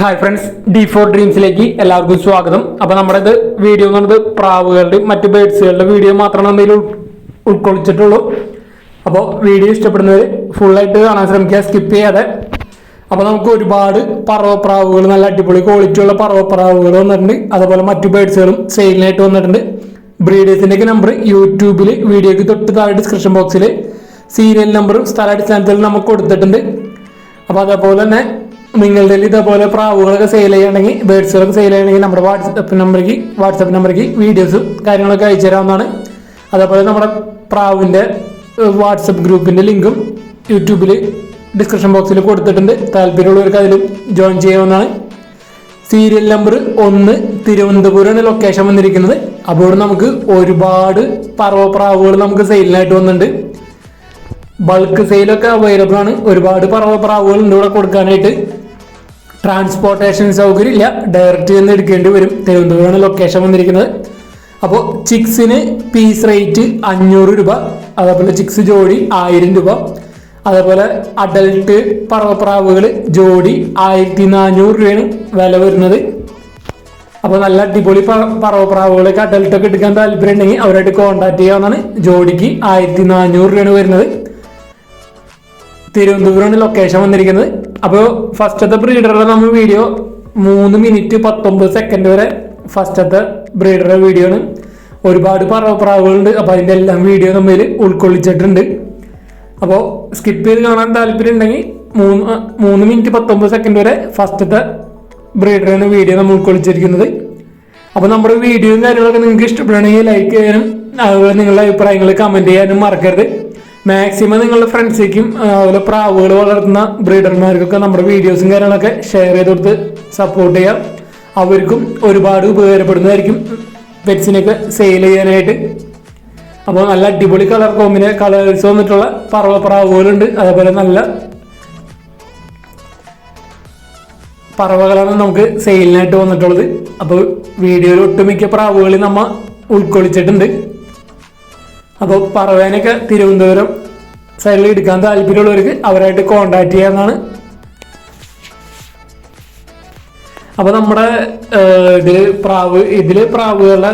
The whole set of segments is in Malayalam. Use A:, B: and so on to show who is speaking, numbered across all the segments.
A: ഹായ് ഫ്രണ്ട്സ് ഡി ഫോർ ഡ്രീംസിലേക്ക് എല്ലാവർക്കും സ്വാഗതം. അപ്പോൾ നമ്മുടെ ഇത് വീഡിയോ എന്ന് പറയുന്നത് പ്രാവുകളുടെയും മറ്റ് ബേഡ്സുകളുടെ വീഡിയോ മാത്രമാണ് എന്തെങ്കിലും ഉൾക്കൊള്ളിച്ചിട്ടുള്ളൂ. അപ്പോൾ വീഡിയോ ഇഷ്ടപ്പെടുന്നവർ ഫുള്ളായിട്ട് കാണാൻ ശ്രമിക്കുക സ്കിപ്പ് ചെയ്യാതെ. അപ്പോൾ നമുക്ക് ഒരുപാട് പറവപ്രാവുകൾ നല്ല അടിപൊളി ക്വാളിറ്റി ഉള്ള പറവപ്രാവുകൾ വന്നിട്ടുണ്ട്. അതുപോലെ മറ്റു ബേഡ്സുകളും സെയിലിനായിട്ട് വന്നിട്ടുണ്ട്. ബ്രീഡേഴ്സിന്റെയൊക്കെ നമ്പർ യൂട്യൂബിൽ വീഡിയോയ്ക്ക് തൊട്ട് താഴെ ഡിസ്ക്രിപ്ഷൻ ബോക്സിൽ സീരിയൽ നമ്പറും സ്ഥലാടിസ്ഥാനത്തിൽ നമുക്ക് കൊടുത്തിട്ടുണ്ട്. അപ്പോൾ അതേപോലെ തന്നെ നിങ്ങളുടെ ഇതേപോലെ പ്രാവുകളൊക്കെ സെയിൽ ചെയ്യണമെങ്കിൽ ബേഡ്സുകളൊക്കെ സെയിൽ ചെയ്യണമെങ്കിൽ നമ്മുടെ വാട്സപ്പ് നമ്പറിക്ക് വാട്സപ്പ് നമ്പറിക്ക് വീഡിയോസും കാര്യങ്ങളൊക്കെ അയച്ചു തരാവുന്നതാണ്. അതേപോലെ നമ്മുടെ പ്രാവിന്റെ വാട്സപ്പ് ഗ്രൂപ്പിന്റെ ലിങ്കും യൂട്യൂബിൽ ഡിസ്ക്രിപ്ഷൻ ബോക്സിൽ കൊടുത്തിട്ടുണ്ട്. താല്പര്യമുള്ളവർക്ക് അതിൽ ജോയിൻ ചെയ്യാവുന്നതാണ്. സീരിയൽ നമ്പർ ഒന്ന് തിരുവനന്തപുരമാണ് ലൊക്കേഷൻ വന്നിരിക്കുന്നത്. അപ്പോൾ ഇവിടെ നമുക്ക് ഒരുപാട് പറവ പ്രാവുകൾ നമുക്ക് സെയിലിനായിട്ട് വന്നിട്ടുണ്ട്. ബൾക്ക് സെയിലൊക്കെ അവൈലബിൾ ആണ്. ഒരുപാട് പറവ പ്രാവുകൾ ഉണ്ട് ഇവിടെ കൊടുക്കാനായിട്ട് ട്രാൻസ്പോർട്ടേഷൻ സൗകര്യം ഇല്ല ഡയറക്റ്റ് ചെന്ന് എടുക്കേണ്ടി വരും. തിരുവനന്തപുരമാണ് ലൊക്കേഷൻ വന്നിരിക്കുന്നത്. അപ്പോൾ ചിക്സിന് പീസ് റേറ്റ് അഞ്ഞൂറ് രൂപ അതേപോലെ ചിക്സ് ജോഡി ആയിരം രൂപ അതേപോലെ അഡൽട്ട് പറവപ്രാവുകൾ ജോഡി ആയിരത്തി നാനൂറ് രൂപയാണ് വില വരുന്നത്. അപ്പോൾ നല്ല അടിപൊളി പറവപ്രാവുകളൊക്കെ അഡൽട്ടൊക്കെ എടുക്കാൻ താല്പര്യം ഉണ്ടെങ്കിൽ അവരായിട്ട് കോൺടാക്ട് ചെയ്യാവുന്നതാണ്. ജോഡിക്ക് ആയിരത്തി നാനൂറ് രൂപയാണ് വരുന്നത്. തിരുവനന്തപുരമാണ് ലൊക്കേഷൻ വന്നിരിക്കുന്നത്. അപ്പോൾ ഫസ്റ്റത്തെ ബ്രീഡറുടെ നമ്മൾ വീഡിയോ മൂന്ന് മിനിറ്റ് പത്തൊമ്പത് സെക്കൻഡ് വരെ ഫസ്റ്റത്തെ ബ്രീഡറുടെ വീഡിയോ ആണ്. ഒരുപാട് പറവപ്രാവുകളുണ്ട് അപ്പോൾ അതിന്റെ എല്ലാം വീഡിയോ നമ്മൾ ഉൾക്കൊള്ളിച്ചിട്ടുണ്ട്. അപ്പോൾ സ്കിപ്പ് ചെയ്ത് കാണാൻ താല്പര്യം ഉണ്ടെങ്കിൽ മൂന്ന് മൂന്ന് മിനിറ്റ് പത്തൊമ്പത് സെക്കൻഡ് വരെ ഫസ്റ്റത്തെ ബ്രീഡറാണ് വീഡിയോ നമ്മൾ ഉൾക്കൊള്ളിച്ചിരിക്കുന്നത്. അപ്പോൾ നമ്മുടെ വീഡിയോയും കാര്യങ്ങളൊക്കെ നിങ്ങൾക്ക് ഇഷ്ടപ്പെടുകയാണെങ്കിൽ ലൈക്ക് ചെയ്യാനും അതുപോലെ നിങ്ങളുടെ അഭിപ്രായങ്ങൾ കമന്റ് ചെയ്യാനും മറക്കരുത്. മാക്സിമം നിങ്ങളുടെ ഫ്രണ്ട്സിലേക്കും അതുപോലെ പ്രാവുകൾ വളർത്തുന്ന ബ്രീഡർമാർക്കൊക്കെ നമ്മുടെ വീഡിയോസും കാര്യങ്ങളൊക്കെ ഷെയർ ചെയ്ത് കൊടുത്ത് സപ്പോർട്ട് ചെയ്യാം. അവർക്കും ഒരുപാട് ഉപകാരപ്പെടുന്നതായിരിക്കും പെറ്റ്സിനൊക്കെ സെയിൽ ചെയ്യാനായിട്ട്. അപ്പോൾ നല്ല അടിപൊളി കളർ കോമ്പിനെ കളേഴ്സ് വന്നിട്ടുള്ള പറവ പ്രാവുകളുണ്ട്. അതേപോലെ നല്ല പറവകളാണ് നമുക്ക് സെയിലിനായിട്ട് വന്നിട്ടുള്ളത്. അപ്പോൾ വീഡിയോയിൽ ഒട്ടുമിക്ക പ്രാവുകളിൽ നമ്മൾ ഉൾക്കൊള്ളിച്ചിട്ടുണ്ട്. അപ്പോൾ പറവേനൊക്കെ തിരുവനന്തപുരം സൈഡിൽ എടുക്കാൻ താല്പര്യമുള്ളവർക്ക് അവരായിട്ട് കോണ്ടാക്ട് ചെയ്യാമെന്നാണ് അപ്പോൾ നമ്മുടെ ഇതിൽ പ്രാവ് ഇതിൽ പ്രാവുകളുടെ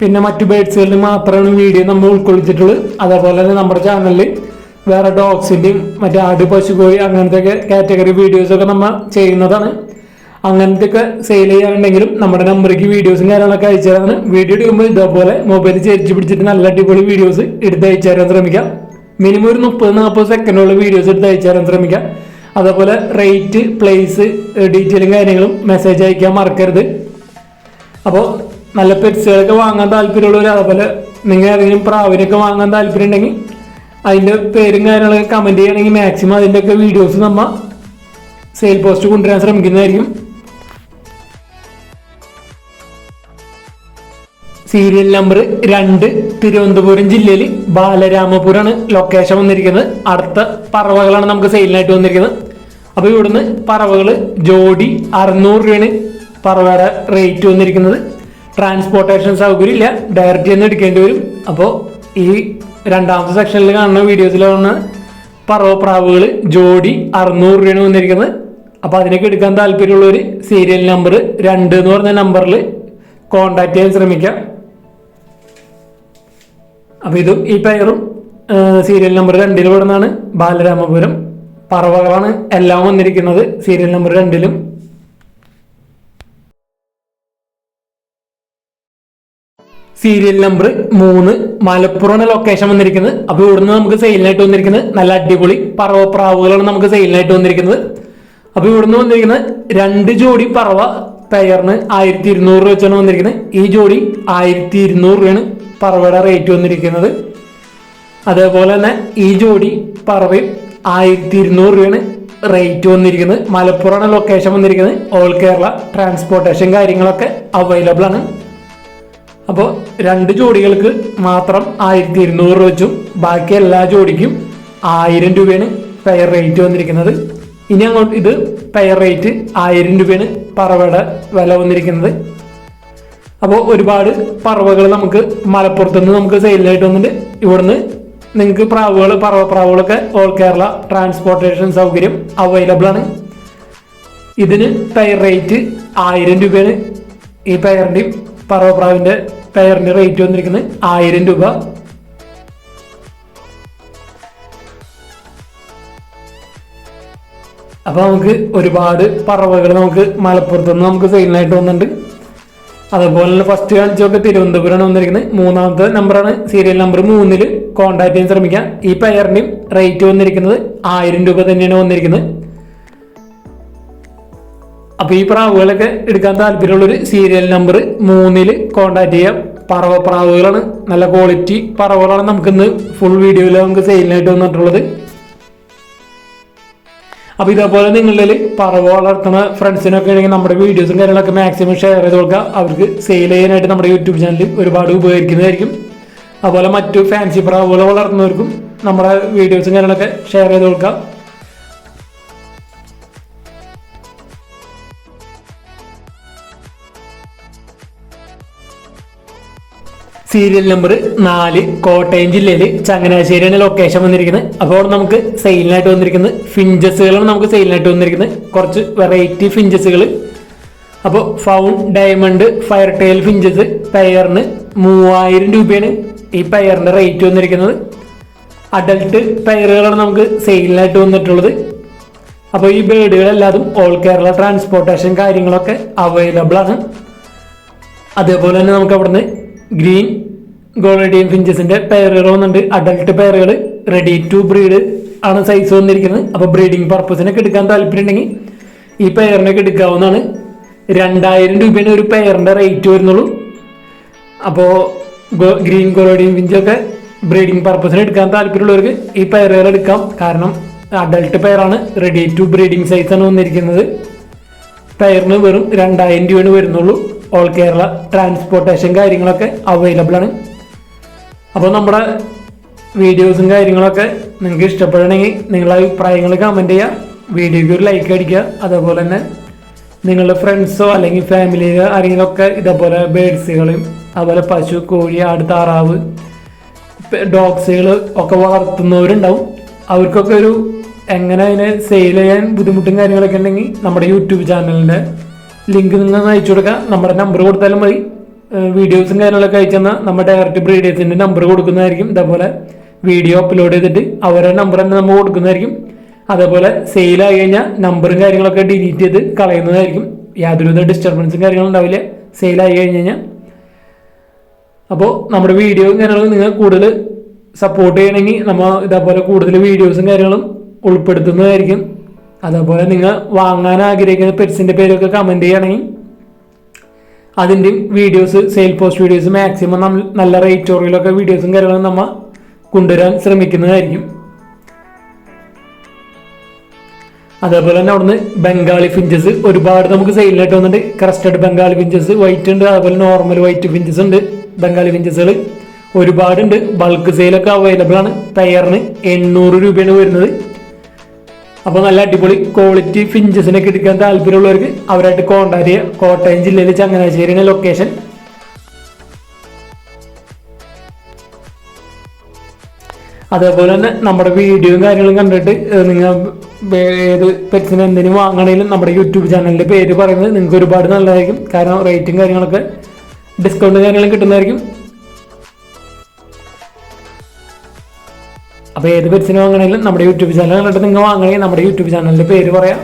A: പിന്നെ മറ്റു ബേഡ്സുകളിൽ മാത്രമാണ് വീഡിയോ നമ്മൾ ഉൾക്കൊള്ളിച്ചിട്ടുള്ളത്. അതേപോലെ തന്നെ നമ്മുടെ ചാനലിൽ വേറെ ഡോഗ്സിന്റെയും മറ്റേ ആട് പശു കോഴി അങ്ങനത്തെ കാറ്റഗറി വീഡിയോസൊക്കെ നമ്മൾ ചെയ്യുന്നതാണ്. അങ്ങനത്തെ ഒക്കെ സെയിൽ ചെയ്യാനുണ്ടെങ്കിലും നമ്മുടെ നമ്പറിലേക്ക് വീഡിയോസും കാര്യങ്ങളൊക്കെ അയച്ചുതരാണ് വീഡിയോ എടുക്കുമ്പോൾ ഇതേപോലെ മൊബൈൽ ചേരിച്ച് പിടിച്ചിട്ട് നല്ല അടിപൊളി വീഡിയോസ് എടുത്ത് അയച്ചു ശ്രമിക്കാം. മിനിമം ഒരു മുപ്പത് നാൽപ്പത് സെക്കൻഡുള്ള വീഡിയോസ് എടുത്ത് അയച്ചു ശ്രമിക്കാം. അതേപോലെ റേറ്റ് പ്ലേസ് ഡീറ്റെയിലും കാര്യങ്ങളും മെസ്സേജ് അയക്കാൻ മറക്കരുത്. അപ്പോൾ നല്ല പെറ്റ്സുകളൊക്കെ വാങ്ങാൻ താല്പര്യമുള്ളവർ അതേപോലെ നിങ്ങൾ ഏതെങ്കിലും പ്രാവിനൊക്കെ വാങ്ങാൻ താല്പര്യം ഉണ്ടെങ്കിൽ അതിന്റെ പേരും കാര്യങ്ങളൊക്കെ കമന്റ് ചെയ്യണമെങ്കിൽ മാക്സിമം അതിന്റെയൊക്കെ വീഡിയോസ് നമ്മൾ സെയിൽ പോസ്റ്റ് കൊണ്ടുവരാൻ ശ്രമിക്കുന്നതായിരിക്കും. സീരിയൽ നമ്പർ രണ്ട് തിരുവനന്തപുരം ജില്ലയിൽ ബാലരാമപുരമാണ് ലൊക്കേഷൻ വന്നിരിക്കുന്നത്. അടുത്ത പറവകളാണ് നമുക്ക് സെയിലിനായിട്ട് വന്നിരിക്കുന്നത്. അപ്പോൾ ഇവിടുന്ന് പറവകൾ ജോഡി അറുന്നൂറ് രൂപയാണ് പറവയുടെ റേറ്റ് വന്നിരിക്കുന്നത്. ട്രാൻസ്പോർട്ടേഷൻ സൗകര്യം ഇല്ല ഡയറക്റ്റ് ചെന്ന് എടുക്കേണ്ടി വരും. അപ്പോൾ ഈ രണ്ടാമത്തെ സെക്ഷനിൽ കാണുന്ന വീഡിയോസിൽ വീഡിയോസിലാണ് പറവ പ്രാവുകൾ ജോഡി അറുന്നൂറ് രൂപയാണ് വന്നിരിക്കുന്നത്. അപ്പോൾ അതിനൊക്കെ എടുക്കാൻ താല്പര്യമുള്ളവർ സീരിയൽ നമ്പർ രണ്ട് എന്ന് പറഞ്ഞ നമ്പറിൽ കോൺടാക്റ്റ് ചെയ്യാൻ ശ്രമിക്കാം. അപ്പോൾ ഇത് ഈ പേരും സീരിയൽ നമ്പർ രണ്ടിൽ പെടുന്നതാണ് ബാലരാമപുരം. പറവകളാണ് എല്ലാം വന്നിരിക്കുന്നത് സീരിയൽ നമ്പർ രണ്ടിലും. സീരിയൽ നമ്പർ മൂന്ന് മലപ്പുറമാണ് ലൊക്കേഷൻ വന്നിരിക്കുന്നത്. അപ്പോൾ ഇവിടുന്ന് നമുക്ക് സെയിലിനായിട്ട് വന്നിരിക്കുന്നത് നല്ല അടിപൊളി പറവ പ്രാവുകളാണ് നമുക്ക് സെയിലിനായിട്ട് വന്നിരിക്കുന്നത്. അപ്പോൾ ഇവിടുന്ന് വന്നിരിക്കുന്നത് രണ്ട് ജോഡി പറവ പെയറിന് ആയിരത്തി ഇരുന്നൂറ് രൂപ വെച്ചാണ് വന്നിരിക്കുന്നത്. ഈ ജോഡി ആയിരത്തി ഇരുന്നൂറ് രൂപയാണ്. പറവയുടെ റേറ്റ് വന്നിരിക്കുന്നത്. അതേപോലെ തന്നെ ഈ ജോഡി പറവയും ആയിരത്തി ഇരുന്നൂറ് രൂപയാണ് റേറ്റ് വന്നിരിക്കുന്നത്. മലപ്പുറമാണ് ലൊക്കേഷൻ വന്നിരിക്കുന്നത്. ഓൾ കേരള ട്രാൻസ്പോർട്ടേഷൻ കാര്യങ്ങളൊക്കെ അവൈലബിൾ ആണ്. അപ്പോൾ രണ്ട് ജോഡികൾക്ക് മാത്രം ആയിരത്തി ഇരുന്നൂറ് രൂപ വെച്ചും ബാക്കി എല്ലാ ജോഡിക്കും ആയിരം രൂപയാണ് പെയർ റേറ്റ് വന്നിരിക്കുന്നത്. ഇനി അങ്ങോട്ട് ഇത് പെയർ റേറ്റ് ആയിരം രൂപയാണ് പറവയുടെ വില വന്നിരിക്കുന്നത്. അപ്പോൾ ഒരുപാട് പറവകൾ നമുക്ക് മലപ്പുറത്തു നിന്ന് നമുക്ക് സെയിലായിട്ട് വന്നിട്ട് ഇവിടുന്ന് നിങ്ങൾക്ക് പ്രാവുകൾ പറവ പ്രാവുകളൊക്കെ ഓൾ കേരള ട്രാൻസ്പോർട്ടേഷൻ സൗകര്യം അവൈലബിൾ ആണ്. ഇതിന് പെയർ റേറ്റ് ആയിരം രൂപയാണ്. ഈ പെയറിന്റെയും പറവപ്രാവിന്റെ പെയറിന്റെ റേറ്റ് വന്നിരിക്കുന്നത് ആയിരം രൂപ. അപ്പോൾ നമുക്ക് ഒരുപാട് പറവകൾ നമുക്ക് മലപ്പുറത്തുനിന്ന് നമുക്ക് സെയിലിനായിട്ട് വന്നിട്ടുണ്ട്. അതുപോലെ ഫസ്റ്റ് കാണിച്ചൊക്കെ തിരുവനന്തപുരമാണ് വന്നിരിക്കുന്നത്. മൂന്നാമത്തെ നമ്പറാണ് സീരിയൽ നമ്പർ മൂന്നിൽ കോൺടാക്ട് ചെയ്യാൻ ശ്രമിക്കാം. ഈ പെയറിന്റെയും റേറ്റ് വന്നിരിക്കുന്നത് ആയിരം രൂപ തന്നെയാണ് വന്നിരിക്കുന്നത്. അപ്പോൾ ഈ പ്രാവുകളൊക്കെ എടുക്കാൻ താല്പര്യമുള്ളൊരു സീരിയൽ നമ്പർ മൂന്നിൽ കോൺടാക്ട് ചെയ്യാം. പറവ പ്രാവുകളാണ് നല്ല ക്വാളിറ്റി പറവുകളാണ് നമുക്കിന്ന് ഫുൾ വീഡിയോയിൽ നമുക്ക് സെയിലിനായിട്ട് വന്നിട്ടുള്ളത്. അപ്പോൾ ഇതേപോലെ നിങ്ങളിൽ പറവ വളർത്തുന്ന ഫ്രണ്ട്സിനൊക്കെ ആണെങ്കിൽ നമ്മുടെ വീഡിയോസും കാര്യങ്ങളൊക്കെ മാക്സിമം ഷെയർ ചെയ്ത് കൊടുക്കുക. അവർക്ക് സെയിൽ ചെയ്യാനായിട്ട് നമ്മുടെ യൂട്യൂബ് ചാനലിൽ ഒരുപാട് ഉപകരിക്കുന്നതായിരിക്കും. അതുപോലെ മറ്റു ഫാൻസി പ്രാവുകൾ വളർത്തുന്നവർക്കും നമ്മുടെ വീഡിയോസും കാര്യങ്ങളൊക്കെ ഷെയർ ചെയ്ത് കൊടുക്കുക. സീരിയൽ നമ്പർ നാല് കോട്ടയം ജില്ലയിൽ ചങ്ങനാശ്ശേരിയാണ് ലൊക്കേഷൻ വന്നിരിക്കുന്നത്. അപ്പോൾ നമുക്ക് സെയിലിനായിട്ട് വന്നിരിക്കുന്നത് ഫിഞ്ചസുകളാണ് നമുക്ക് സെയിലിനായിട്ട് വന്നിരിക്കുന്നത്. കുറച്ച് വെറൈറ്റി ഫിഞ്ചസുകൾ അപ്പോൾ fawn diamond fire tail finches പെയറിന് മൂവായിരം രൂപയാണ് ഈ പെയറിന്റെ റേറ്റ് വന്നിരിക്കുന്നത്. അഡൽട്ട് പെയറുകളാണ് നമുക്ക് സെയിലിനായിട്ട് വന്നിട്ടുള്ളത്. അപ്പോൾ ഈ ബേഡുകളെല്ലാതും ഓൾ കേരള ട്രാൻസ്പോർട്ടേഷൻ കാര്യങ്ങളൊക്കെ അവൈലബിൾ ആണ്. അതേപോലെ തന്നെ നമുക്ക് അവിടുന്ന് ഗ്രീൻ ഗോൾഡിയൻ ഫിഞ്ചസിന്റെ പേരുകൾ വന്നിട്ടുണ്ട്. അഡൽട്ട് പെയറുകൾ റെഡി ടു ബ്രീഡ് ആണ് സൈസ് വന്നിരിക്കുന്നത്. അപ്പോൾ ബ്രീഡിംഗ് പർപ്പസിനൊക്കെ എടുക്കാൻ താല്പര്യം ഉണ്ടെങ്കിൽ ഈ പെയറിനൊക്കെ എടുക്കാവുന്നതാണ്. രണ്ടായിരം രൂപയാണ് ഒരു പെയറിന്റെ റേറ്റ് വരുന്നുള്ളൂ. അപ്പോൾ ഗ്രീൻ ഗോൾഡിയൻ ഫിഞ്ചൊക്കെ ബ്രീഡിംഗ് പർപ്പസിന് എടുക്കാൻ താല്പര്യമുള്ളവർക്ക് ഈ പെയറുകൾ എടുക്കാം. കാരണം അഡൽട്ട് പെയറാണ് റെഡി ടു ബ്രീഡിംഗ് സൈസാണ് വന്നിരിക്കുന്നത്. പെയറിന് വെറും രണ്ടായിരം രൂപയാണ് വരുന്നുള്ളൂ. ഓൾ കേരള ട്രാൻസ്പോർട്ടേഷൻ കാര്യങ്ങളൊക്കെ അവൈലബിൾ ആണ്. അപ്പോൾ നമ്മുടെ വീഡിയോസും കാര്യങ്ങളൊക്കെ നിങ്ങൾക്ക് ഇഷ്ടപ്പെടണമെങ്കിൽ നിങ്ങളുടെ അഭിപ്രായങ്ങൾ കമന്റ് ചെയ്യുക വീഡിയോയ്ക്ക് ഒരു ലൈക്ക് അടിക്കുക അതേപോലെ തന്നെ നിങ്ങളുടെ ഫ്രണ്ട്സോ അല്ലെങ്കിൽ ഫാമിലിയോ ആരെങ്കിലുമൊക്കെ ഇതേപോലെ ബേഡ്സുകളും അതുപോലെ പശു കോഴി ആട് താറാവ് ഡോഗ്സുകൾ ഒക്കെ വളർത്തുന്നവരുണ്ടാവും. അവർക്കൊക്കെ ഒരു എങ്ങനെ അതിനെ സെയിൽ ചെയ്യാൻ ബുദ്ധിമുട്ടും കാര്യങ്ങളൊക്കെ ഉണ്ടെങ്കിൽ നമ്മുടെ യൂട്യൂബ് ചാനലിന്റെ ലിങ്ക് നിങ്ങൾ അയച്ചു കൊടുക്കുക നമ്മുടെ നമ്പർ കൊടുത്താലും മതി. വീഡിയോസും കാര്യങ്ങളൊക്കെ അയച്ചു തന്നാൽ നമ്മൾ ഡയറക്റ്റ് ബ്രീഡേഴ്സിന്റെ നമ്പർ കൊടുക്കുന്നതായിരിക്കും. ഇതേപോലെ വീഡിയോ അപ്ലോഡ് ചെയ്തിട്ട് അവരുടെ നമ്പർ തന്നെ നമ്മൾ കൊടുക്കുന്നതായിരിക്കും. അതേപോലെ സെയിലായി കഴിഞ്ഞാൽ നമ്പറും കാര്യങ്ങളൊക്കെ ഡിലീറ്റ് ചെയ്ത് കളയുന്നതായിരിക്കും. യാതൊരുവിധ ഡിസ്റ്റർബൻസും കാര്യങ്ങളും ഉണ്ടാവില്ല. സെയിലായി കഴിഞ്ഞ് കഴിഞ്ഞാൽ അപ്പോൾ നമ്മുടെ വീഡിയോ കാര്യങ്ങളും നിങ്ങൾ കൂടുതൽ സപ്പോർട്ട് ചെയ്യണമെങ്കിൽ നമ്മൾ ഇതേപോലെ കൂടുതൽ വീഡിയോസും കാര്യങ്ങളും ഉൾപ്പെടുത്തുന്നതായിരിക്കും. അതേപോലെ നിങ്ങൾ വാങ്ങാൻ ആഗ്രഹിക്കുന്ന പെറ്റ്സിന്റെ പേരൊക്കെ കമന്റ് ചെയ്യണമെങ്കിൽ അതിന്റെ videos sale post videos maximum നല്ല റേറ്റോറിയലൊക്കെ വീഡിയോസും കാര്യങ്ങളും നമ്മൾ കൊണ്ടുവരാൻ ശ്രമിക്കുന്നതായിരിക്കും. അതേപോലെ തന്നെ അവിടുന്ന് ബംഗാളി ഫിഞ്ചസ് ഒരുപാട് നമുക്ക് സെയിലായിട്ട് വന്നിട്ട് ക്രസ്റ്റഡ് ബംഗാളി ഫിഞ്ചസ് വൈറ്റ് ഉണ്ട്. അതേപോലെ നോർമൽ വൈറ്റ് ഫിഞ്ചസ് ഉണ്ട്. ബംഗാളി ഫിഞ്ചസുകൾ ഒരുപാടുണ്ട്. ബൾക്ക് സെയിലൊക്കെ അവൈലബിൾ ആണ്. പെയറിന് എണ്ണൂറ് രൂപയാണ് വരുന്നത്. അപ്പോൾ നല്ല അടിപൊളി ക്വാളിറ്റി ഫിഞ്ചസിനൊക്കെ എടുക്കാൻ താല്പര്യമുള്ളവർക്ക് അവരായിട്ട് കോൺടാക്ട് ചെയ്യുക കോട്ടയം ജില്ലയിൽ ചങ്ങനാശ്ശേരിയാണ് ലൊക്കേഷൻ അതേപോലെ തന്നെ നമ്മുടെ വീഡിയോയും കാര്യങ്ങളും കണ്ടിട്ട് നിങ്ങൾ ഏത് പെറ്റ്സിന് എന്തിനും വാങ്ങണമെങ്കിലും നമ്മുടെ യൂട്യൂബ് ചാനലിന്റെ പേര് പറയുന്നത് നിങ്ങൾക്ക് ഒരുപാട് നല്ലതായിരിക്കും. കാരണം റേറ്റും കാര്യങ്ങളൊക്കെ ഡിസ്കൗണ്ട് കാര്യങ്ങളും കിട്ടുന്നതായിരിക്കും. അപ്പോൾ ഏത് പെറ്റ്സിന് വാങ്ങണമെങ്കിലും നമ്മുടെ യൂട്യൂബ് ചാനൽ കണ്ടിട്ട് നിങ്ങൾ വാങ്ങണമെങ്കിൽ നമ്മുടെ യൂട്യൂബ് ചാനലിന്റെ പേര് പറയാം.